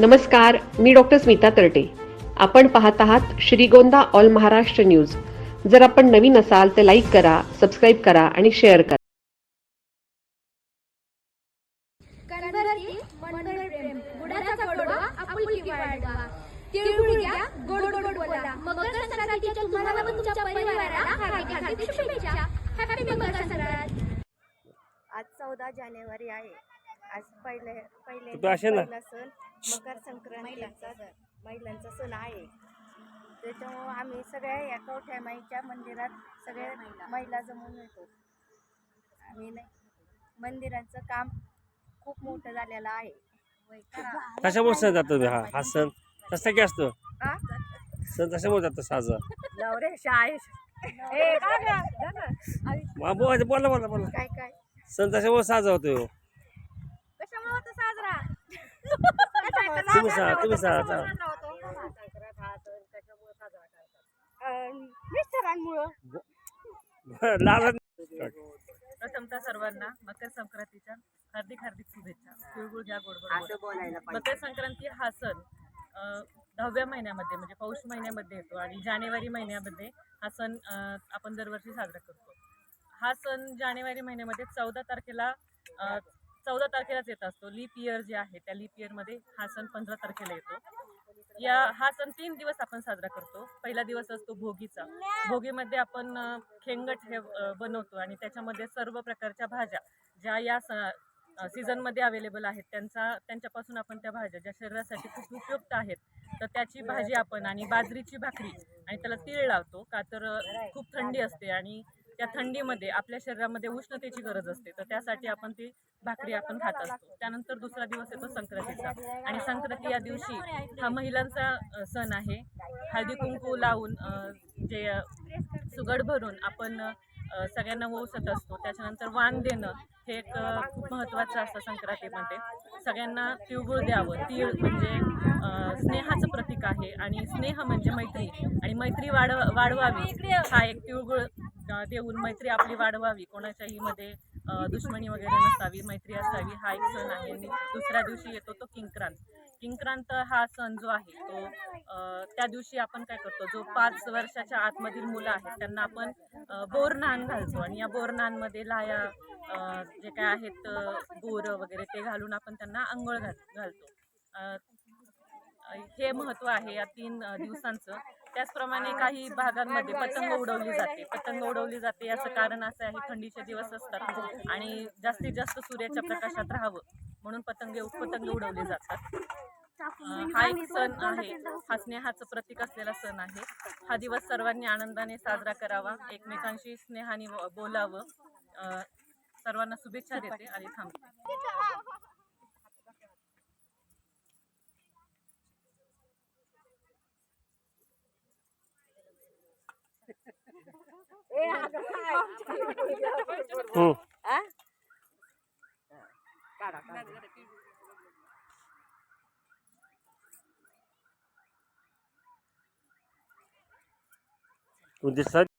नमस्कार मी डॉक्टर स्मिता तरटे. आपण पाहत आहात श्रीगोंदा ऑल महाराष्ट्र न्यूज. जर आपण नवीन असाल तर लाईक करा सबस्क्राईब करा आणि शेअर करा. आज चौदा जानेवारी आहे. आज पहिले पहिले तू असे ना. पहिला सण मकर संक्रांतीचा महिलांचा सण आहे त्याच्यामुळं आम्ही सगळ्या या कवठ्या माईच्या मंदिरात सगळ्या महिला जमून येतो आम्ही नाही मंदिराचं काम खूप मोठं झालेलं आहे कशामुळे सण जातो तुम्ही हा हा सण कसा काय असतो हा? सण कशामुळे जातो साजरा नवरे शाळेत ए, काय गं? जा ना. मा- बोला बोला बोला काय काय सण कशामुळे साजरा होतो ह्यो? तुम्ही सांगा तुम्ही सांगा. मिस्टरांमुळं. प्रथमतः सर्वांना मकर संक्रांतीच्या हार्दिक हार्दिक शुभेच्छा. तिळगुळ घ्या गोड गोड बोला. मकर संक्रांती हा सण दहाव्या महिन्यामध्ये म्हणजे पौष महिन्यामध्ये येतो आणि जानेवारी महिन्यामध्ये हा सण आपण दरवर्षी साजरा करतो. हा सण जानेवारी महिन्यामध्ये चौदा तारखेला चौदा तारखेलाच येत असतो. लीप इयर जे आहे त्या लीप इयरमध्ये हा सण पंधरा तारखेला येतो. या हा सण तीन दिवस आपण साजरा करतो. पहिला दिवस असतो भोगीचा. भोगीमध्ये आपण खेंगट हे बनवतो आणि त्याच्यामध्ये सर्व प्रकारच्या भाज्या ज्या या स सीझनमध्ये अवेलेबल आहेत त्यांचा त्यांच्यापासून आपण त्या भाज्या ज्या शरीरासाठी खूप उपयुक्त आहेत तर त्याची भाजी आपण आणि बाजरीची भाकरी आणि त्याला तीळ लावतो. का तर खूप थंडी असते आणि त्या थंडीमध्ये आपल्या शरीरामध्ये उष्णतेची गरज असते. तर त्यासाठी आपण ती भाकरी आपण खात असतो. त्यानंतर दुसरा दिवस येतो संक्रांतीचा. आणि संक्रांती या दिवशी हा महिलांचा सण आहे. हळदी कुंकू लावून जे सुगड भरून आपण सगळ्यांना ओसत असतो. त्याच्यानंतर वाण देणं हे एक खूप महत्त्वाचं असतं संक्रांतीमध्ये. सगळ्यांना तिळगुळ द्यावं. तीळ म्हणजे स्नेहाचं प्रतीक आहे. आणि स्नेह म्हणजे मैत्री. आणि मैत्री वाढव वाढवावी. हा एक तिळगुळ देऊन मैत्री आपली वाढवावी. कोणाच्याही मध्ये दुश्मनी वगैरे नसावी मैत्री असावी. हा एक सण आहे. आणि दुसऱ्या दिवशी येतो तो किंक्रांत. किंक्रांत हा सण जो आहे तो त्या दिवशी आपण काय करतो जो पाच वर्षाच्या आतमधील मुलं आहेत त्यांना आपण बोरनान घालतो. आणि या बोरनानमध्ये लाया जे काय आहेत बोरं वगैरे ते घालून आपण त्यांना आंघोळ घाल घालतो. हे महत्त्व आहे या तीन दिवसांचं. त्याचप्रमाणे काही भागांमध्ये पतंग उडवली जाते. पतंग उडवली जाते याचं कारण असं आहे थंडीचे दिवस असतात आणि जास्तीत जास्त सूर्याच्या प्रकाशात राहावं म्हणून पतंग पतंग उडवले जातात. हा एक सण आहे. हा स्नेहाचं प्रतीक असलेला सण आहे. हा दिवस सर्वांनी आनंदाने साजरा करावा एकमेकांशी स्नेहाने बोलावं. सर्वांना शुभेच्छा देते आणि थांबते. হুম With this side?